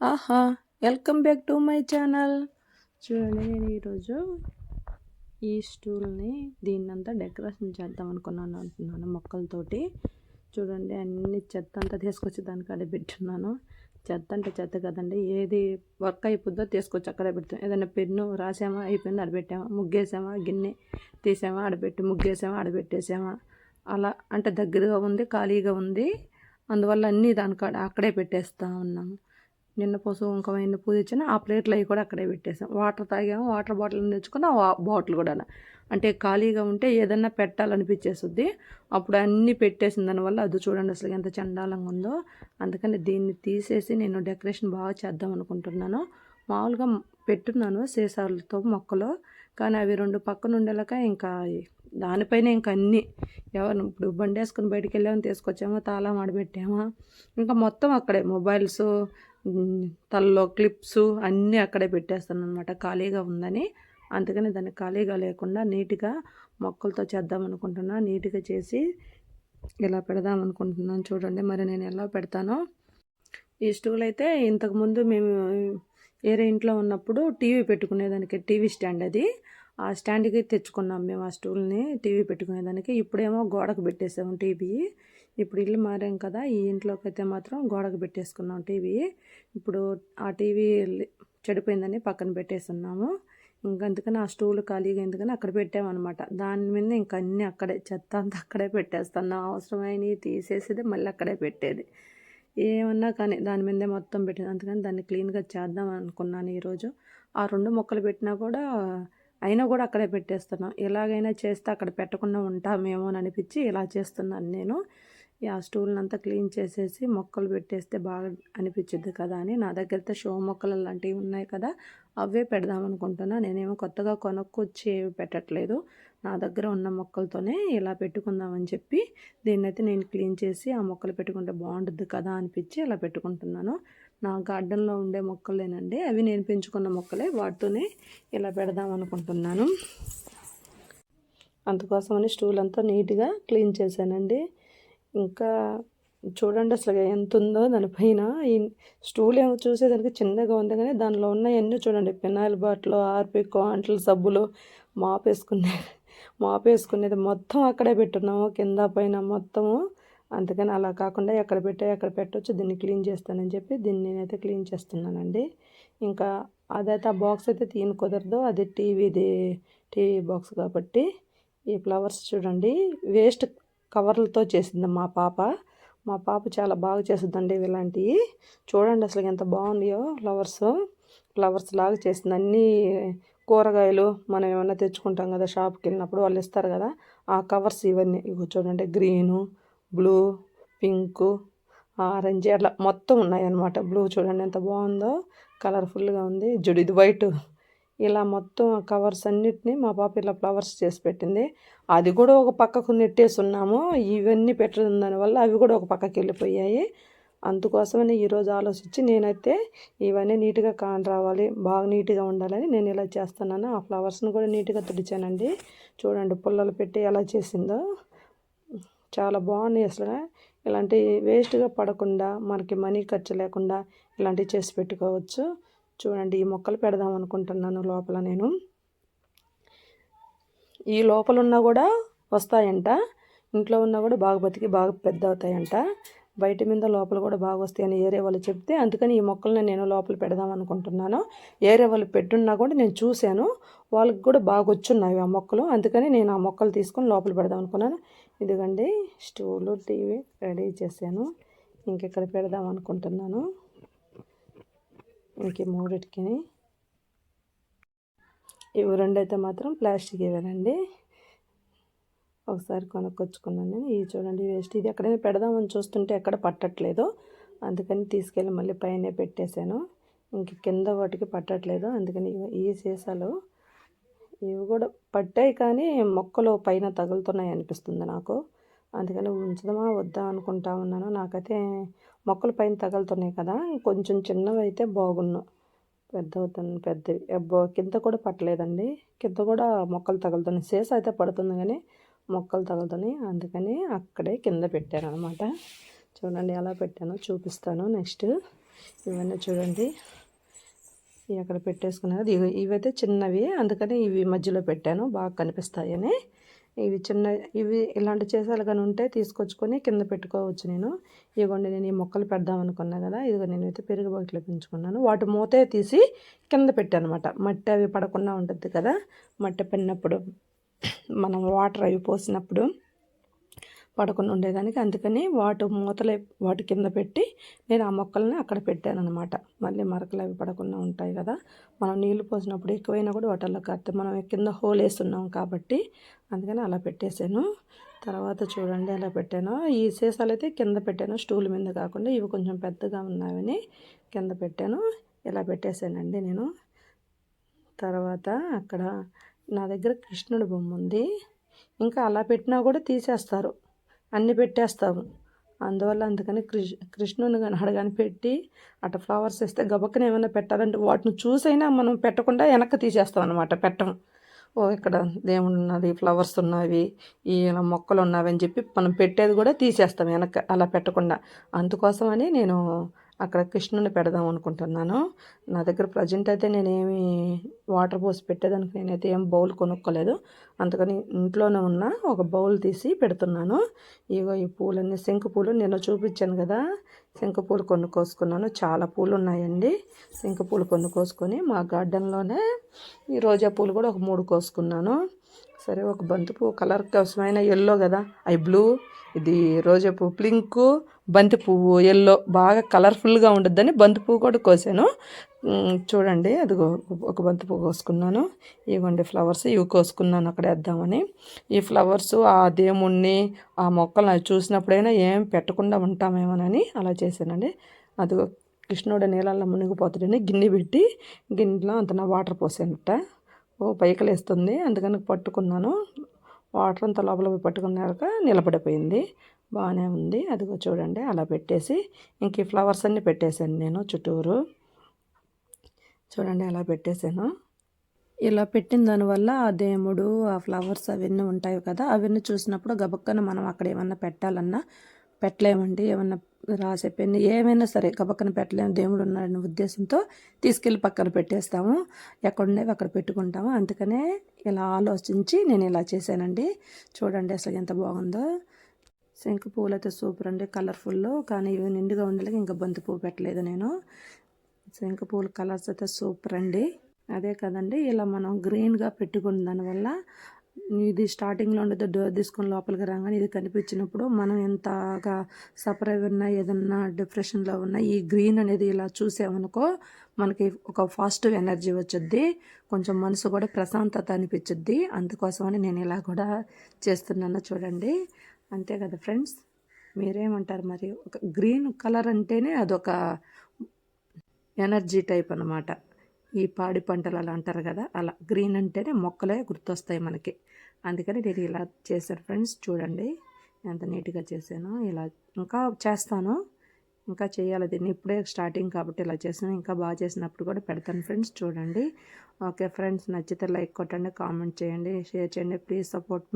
ఆహా welcome back to my channel. చూడండి నేను ఈరోజు ఈ స్టూల్ని దీన్నంతా డెకరేషన్ చేద్దాం అనుకున్నాను అంటున్నాను మొక్కలతోటి. చూడండి అన్ని చెత్త అంతా తీసుకొచ్చి దానికి అక్కడ పెట్టున్నాను. చెత్త అంటే చెత్త కదండి ఏది వర్క్ అయిపోద్దో తీసుకొచ్చి అక్కడే పెడతాం. ఏదైనా పెన్ను రాసామా అయిపోయింది ఆడబెట్టామా ముగ్గేసామా గిన్నె తీసామా ఆడబెట్టి ముగ్గేసామా ఆడబెట్టేసామా అలా అంటే దగ్గరగా ఉంది ఖాళీగా ఉంది. అందువల్ల అన్నీ దానికి అక్కడే పెట్టేస్తూ ఉన్నాము నిన్న పసుపు కుంకుమ ఎన్ని పూజ ఇచ్చినా ఆ ప్లేట్లు అవి కూడా అక్కడే పెట్టేసాం. వాటర్ తాగాము వాటర్ బాటిల్ తెచ్చుకున్న ఆ బాటిల్ కూడా అంటే ఖాళీగా ఉంటే ఏదన్నా పెట్టాలనిపించేస్తుంది అప్పుడు అన్నీ పెట్టేసిన దానివల్ల అది చూడండి అసలు ఎంత చండాలంగా ఉందో. అందుకని దీన్ని తీసేసి నేను డెకరేషన్ బాగా చేద్దాం అనుకుంటున్నాను. మామూలుగా పెట్టున్నాను సీసాలతో మొక్కలు. కానీ అవి రెండు పక్కన ఉండేలాక ఇంకా దానిపైన ఇంకా అన్నీ. ఎవరు ఇప్పుడు బండి వేసుకుని బయటికి వెళ్ళామో తీసుకొచ్చామో తాళం ఆడబెట్టామా. ఇంకా మొత్తం అక్కడే మొబైల్స్ తలలో క్లిప్స్ అన్నీ అక్కడే పెట్టేస్తాను అనమాట ఖాళీగా ఉందని. అందుకని దాన్ని ఖాళీగా లేకుండా నీట్గా మొక్కలతో చేద్దాం అనుకుంటున్నా. నీట్గా చేసి ఇలా పెడదాం అనుకుంటున్నాను చూడండి. మరి నేను ఎలా పెడతానో. ఈ స్టూల్ అయితే ఇంతకుముందు మేము వేరే ఇంట్లో ఉన్నప్పుడు టీవీ పెట్టుకునేదానికి టీవీ స్టాండ్ అది. ఆ స్టాండ్కి తెచ్చుకున్నాం మేము ఆ స్టూల్ని టీవీ పెట్టుకునేదానికి. ఇప్పుడేమో గోడకు పెట్టేసాము టీవీ. ఇప్పుడు ఇల్లు మారాం కదా ఈ ఇంట్లోకి అయితే మాత్రం గోడకు పెట్టేసుకున్నాం టీవీ. ఇప్పుడు ఆ టీవీ చెడిపోయిందని పక్కన పెట్టేస్తున్నాము. ఇంకందుకని ఆ స్టూల్ ఖాళీగా ఎందుకని అక్కడ పెట్టామన్నమాట. దాని మీద ఇంకా అన్నీ అక్కడే చెత్త అంతా అక్కడే పెట్టేస్తున్నాం. అవసరమైనవి తీసేసేది మళ్ళీ అక్కడే పెట్టేది. ఏమన్నా కానీ దాని మీదే మొత్తం పెట్టేది. అందుకని దాన్ని క్లీన్గా చేద్దాం అనుకున్నాను ఈరోజు. ఆ రెండు మొక్కలు పెట్టినా కూడా అయినా కూడా అక్కడే పెట్టేస్తున్నాం. ఎలాగైనా చేస్తే అక్కడ పెట్టకుండా ఉంటామేమో అని అనిపించి ఇలా చేస్తున్నాను నేను. ఆ స్టూల్ని అంతా క్లీన్ చేసేసి మొక్కలు పెట్టేస్తే బాగా అనిపించింది కదా అని. నా దగ్గర అయితే షో మొక్కలు లాంటివి ఉన్నాయి కదా అవే పెడదాం అనుకుంటున్నా. నేనేమో కొత్తగా కొనుక్కొచ్చి పెట్టట్లేదు. నా దగ్గర ఉన్న మొక్కలతోనే ఇలా పెట్టుకుందామని చెప్పి దీన్నైతే నేను క్లీన్ చేసి ఆ మొక్కలు పెట్టుకుంటే బాగుంటుంది కదా అనిపించి ఇలా పెట్టుకుంటున్నాను. నా గార్డెన్లో ఉండే మొక్కలేనండి. అవి నేను పెంచుకున్న మొక్కలే వాటితోనే ఇలా పెడదాం అనుకుంటున్నాను. అందుకోసమని స్టూల్ అంతా నీట్గా క్లీన్ చేశానండి. ఇంకా చూడండి అసలు ఎంత ఉందో దానిపైన. ఈ స్టూల్ ఏమో చూసేదానికి చిన్నగా ఉంది కానీ దానిలో ఉన్నాయన్నీ చూడండి. పెనాయిల్ బాటిల్ ఆర్పి కాంట్లు సబ్బులు మాపేసుకునే మాపేసుకునేది మొత్తం అక్కడే పెట్టున్నాము. కింద పైన మొత్తము. అందుకని అలా కాకుండా ఎక్కడ పెట్టా ఎక్కడ పెట్టవచ్చు దీన్ని క్లీన్ చేస్తానని చెప్పి దీన్ని నేనైతే క్లీన్ చేస్తున్నానండి. ఇంకా అదైతే ఆ బాక్స్ అయితే తీయని కుదరదు. అది టీవీది టీవీ బాక్స్ కాబట్టి. ఈ ఫ్లవర్స్ చూడండి. వేస్ట్ కవర్లతో చేసింది మా పాప. మా పాప చాలా బాగా చేస్తుందండి ఇలాంటివి చూడండి అసలు ఎంత బాగున్నాయో ఫ్లవర్స్. ఫ్లవర్స్ లాగా చేసింది. అన్నీ కూరగాయలు మనం ఏమైనా తెచ్చుకుంటాం కదా షాప్కి వెళ్ళినప్పుడు వాళ్ళు ఇస్తారు కదా. ఆ కవర్స్ ఇవన్నీ. ఇవి చూడండి గ్రీను బ్లూ పింకు ఆరెంజ్ అట్లా మొత్తం ఉన్నాయన్నమాట. బ్లూ చూడండి ఎంత బాగుందో. కలర్ఫుల్గా ఉంది. జుడు ఇది వైట్. ఇలా మొత్తం కవర్స్ అన్నిటినీ మా పాప ఇలా ఫ్లవర్స్ చేసి పెట్టింది. అది కూడా ఒక పక్కకు నెట్టేసి ఉన్నాము. ఇవన్నీ పెట్టడం దానివల్ల అవి కూడా ఒక పక్కకి వెళ్ళిపోయాయి. అందుకోసమని ఈరోజు ఆలోచించి నేనైతే ఇవన్నీ నీట్గా కాని రావాలి బాగా నీట్గా ఉండాలని నేను ఇలా చేస్తున్నాను. ఆ ఫ్లవర్స్ని కూడా నీట్గా తుడిచానండి. చూడండి పుల్లలు పెట్టి ఎలా చేసిందో. చాలా బాగున్నాయి అసలు. ఇలాంటి వేస్ట్గా పడకుండా మనకి మనీ ఖర్చు లేకుండా ఇలాంటివి చేసి పెట్టుకోవచ్చు. చూడండి ఈ మొక్కలు పెడదాం అనుకుంటున్నాను లోపల నేను. ఈ లోపల ఉన్నా కూడా వస్తాయంట. ఇంట్లో ఉన్నా కూడా బాగా బతికి బాగా పెద్ద అవుతాయంట బయట మీద లోపల కూడా బాగా వస్తాయని ఏరే వాళ్ళు చెప్తే అందుకని ఈ మొక్కల్ని నేను లోపల పెడదాం అనుకుంటున్నాను. ఏరే వాళ్ళు పెట్టున్నా కూడా నేను చూశాను. వాళ్ళకి కూడా బాగా వచ్చున్నాయి ఆ మొక్కలు. అందుకని నేను ఆ మొక్కలు తీసుకొని లోపల పెడదాం అనుకున్నాను. ఇదిగండి స్టూలు టీవీ రెడీ చేశాను. ఇంకెక్కడ పెడదాం అనుకుంటున్నాను. ఇంక మూడిటికి ఇవి రెండు అయితే మాత్రం ప్లాస్టిక్ ఇవేనండి ఒకసారి కొనుక్కొచ్చుకున్నాను నేను. ఇవి చూడండి వేస్ట్. ఇది ఎక్కడైనా పెడదామని చూస్తుంటే ఎక్కడ పట్టట్లేదు. అందుకని తీసుకెళ్ళి మళ్ళీ పైన పెట్టేశాను. ఇంక కింద వాటికి పట్టట్లేదు. అందుకని ఈ సీసాలు. ఇవి కూడా పట్టాయి కానీ మొక్కలు పైన తగులుతున్నాయి అనిపిస్తుంది నాకు. అందుకని ఉంచుదామా వద్దా అనుకుంటా ఉన్నాను. నాకైతే మొక్కలు పైన తగులుతున్నాయి కదా కొంచెం చిన్నవి అయితే బాగున్ను. పెద్ద అవుతుంది పెద్దవి కింద కూడా పట్టలేదండి. కింద కూడా మొక్కలు తగులుతున్నాయి. సేస అయితే పడుతుంది కానీ మొక్కలు తగులుతున్నాయి. అందుకని అక్కడే కింద పెట్టాను అనమాట చూడండి ఎలా పెట్టానో చూపిస్తాను నెక్స్ట్. ఇవన్నీ చూడండి. అక్కడ పెట్టేసుకున్నాను. ఇవైతే చిన్నవి. అందుకని ఇవి మధ్యలో పెట్టాను. బాగా కనిపిస్తాయని. ఇవి చిన్న ఇవి ఇలాంటి చేసాలు కానీ ఉంటే తీసుకొచ్చుకొని కింద పెట్టుకోవచ్చు నేను. ఇదిగోండి నేను ఈ మొక్కలు పెడదాం అనుకున్నా కదా ఇదిగో నేనైతే పెరుగు బకెట్లో పెంచుకున్నాను. వాటి మూతే తీసి కింద పెట్టాను అనమాట మట్టి అవి పడకుండా ఉంటుంది కదా మట్టి పడినప్పుడు మనం వాటర్ అవి పోసినప్పుడు పడకుండా ఉండేదానికి. అందుకని వాటి మూతలే వాటి కింద పెట్టి నేను ఆ మొక్కల్ని అక్కడ పెట్టాను అనమాట మళ్ళీ మరకలు అవి పడకుండా ఉంటాయి కదా. మనం నీళ్ళు పోసినప్పుడు ఎక్కువైనా కూడా వాటల్లో కడితే మనం కింద హోల్ వేస్తున్నాం కాబట్టి అందుకని అలా పెట్టేశాను. తర్వాత చూడండి అలా పెట్టాను. ఈ సీసాలు అయితే కింద పెట్టాను. స్టూల్ మీద కాకుండా ఇవి కొంచెం పెద్దగా ఉన్నాయని కింద పెట్టాను. ఇలా పెట్టేశానండి నేను. తర్వాత అక్కడ నా దగ్గర కృష్ణుడి బొమ్మ ఉంది. ఇంకా అలా పెట్టినా కూడా తీసేస్తారు. అన్నీ పెట్టేస్తాము అందువల్ల అందుకని కృష్ కృష్ణుని కానీ అడగాని పెట్టి అట్లా ఫ్లవర్స్ వేస్తే గబక్కన ఏమైనా పెట్టాలంటే వాటిని చూసైనా మనం పెట్టకుండా వెనక్కి తీసేస్తాం అనమాట పెట్టం. ఓ ఇక్కడ దేవుడు ఉన్నది ఫ్లవర్స్ ఉన్నవి ఈ మొక్కలు ఉన్నవి అని చెప్పి మనం పెట్టేది కూడా తీసేస్తాం వెనక అలా పెట్టకుండా. అందుకోసమని నేను అక్కడ కృష్ణుని పెడదాం అనుకుంటున్నాను. నా దగ్గర ప్రజెంట్ అయితే నేనేమి వాటర్ పోసి పెట్టేదానికి నేనైతే ఏం బౌల్ కొనుక్కోలేదు. అందుకని ఇంట్లోనే ఉన్న ఒక బౌల్ తీసి పెడుతున్నాను. ఇగో ఈ పూలన్నీ శంకు పూలు నేను చూపించాను కదా. శంకు పూలు కొన్ని కోసుకున్నాను. చాలా పూలు ఉన్నాయండి శంకు పూలు కొన్ని కోసుకొని మా గార్డెన్లోనే ఈ రోజా పూలు కూడా ఒక మూడు కోసుకున్నాను. సరే ఒక బంతిపూ కలర్ కోసమైన ఎల్లో కదా. అవి బ్లూ. ఇది రోజా పువ్వు పింకు. బంతి పువ్వు ఎల్లో బాగా కలర్ఫుల్గా ఉంటుందని బంతి పువ్వు కూడా కోసాను. చూడండి అదిగో ఒక బంతి పువ్వు కోసుకున్నాను. ఇవ్వండి ఫ్లవర్స్ ఇవి కోసుకున్నాను అక్కడ వేద్దామని. ఈ ఫ్లవర్స్ ఆ దేవుణ్ణి ఆ మొక్కలు చూసినప్పుడైనా ఏం పెట్టకుండా ఉంటామేమోనని అలా చేశానండి. అదిగో కృష్ణుడు నీళ్ళల్లో మునిగిపోతాడని గిన్నె పెట్టి గిన్నెలో అంత వాటర్ పోసానట. ఓ పైకలేస్తుంది అందుకని పట్టుకున్నాను. వాటర్ అంతా లోపల పట్టుకున్నాక నిలబడిపోయింది. బాగానే ఉంది. అదిగో చూడండి అలా పెట్టేసి ఇంక ఈ ఫ్లవర్స్ అన్నీ పెట్టేశాను నేను చుట్టూరు. చూడండి అలా పెట్టేశాను. ఇలా పెట్టిన దానివల్ల ఆ దేముడు ఆ ఫ్లవర్స్ అవన్నీ ఉంటాయి కదా అవన్నీ చూసినప్పుడు గబక్కన మనం అక్కడ ఏమన్నా పెట్టాలన్నా పెట్టలేమండి. ఏమన్నా రాసే పెన్ను ఏమైనా సరే గబక్కన పెట్టలేము దేవుడు ఉన్నాడనే ఉద్దేశంతో తీసుకెళ్ళి పక్కన పెట్టేస్తాము. ఎక్కడుండేవి అక్కడ పెట్టుకుంటాము. అందుకనే ఇలా ఆలోచించి నేను ఇలా చేశానండి. చూడండి అసలు ఎంత బాగుందో. శంకు పువ్వులు అయితే సూపర్ అండి కలర్ఫుల్లో. కానీ ఇవి నిండుగా ఉండలేక ఇంకా బంతి పువ్వు పెట్టలేదు నేను. శంకు పువ్వుల కలర్స్ అయితే సూపర్ అండి. అదే కదండి ఇలా మనం గ్రీన్గా పెట్టుకున్న దానివల్ల ఇది స్టార్టింగ్లో ఉండేది డోర్ తీసుకుని లోపలికి రాగానే ఇది కనిపించినప్పుడు మనం ఎంతగా సఫర్ అయి ఉన్నా ఏదన్నా డిప్రెషన్లో ఉన్నా ఈ గ్రీన్ అనేది ఇలా చూసామనుకో మనకి ఒక పాజిటివ్ ఎనర్జీ వచ్చుద్ది కొంచెం మనసు కూడా ప్రశాంతత అనిపించుద్ది. అందుకోసమని నేను ఇలా కూడా చేస్తున్నాను చూడండి. అంతే కదా ఫ్రెండ్స్? మీరేమంటారు మరి? ఒక గ్రీన్ కలర్ అంటేనే అదొక ఎనర్జీ టైప్ అనమాట ఈ పాడి పంటలు అలా అంటారు కదా అలా గ్రీన్ అంటేనే మొక్కలే గుర్తొస్తాయి మనకి. అందుకని నేను ఇలా చేశాను ఫ్రెండ్స్ చూడండి. ఎంత నీట్గా చేశాను ఇలా ఇంకా చేస్తాను. ఇంకా చేయాలి దీన్ని ఇప్పుడే స్టార్టింగ్ కాబట్టి ఇలా చేసాను ఇంకా బాగా చేసినప్పుడు కూడా పెడతాను ఫ్రెండ్స్ చూడండి. ఓకే ఫ్రెండ్స్ నచ్చితే లైక్ కొట్టండి కామెంట్ చేయండి షేర్ చేయండి ప్లీజ్ సపోర్ట్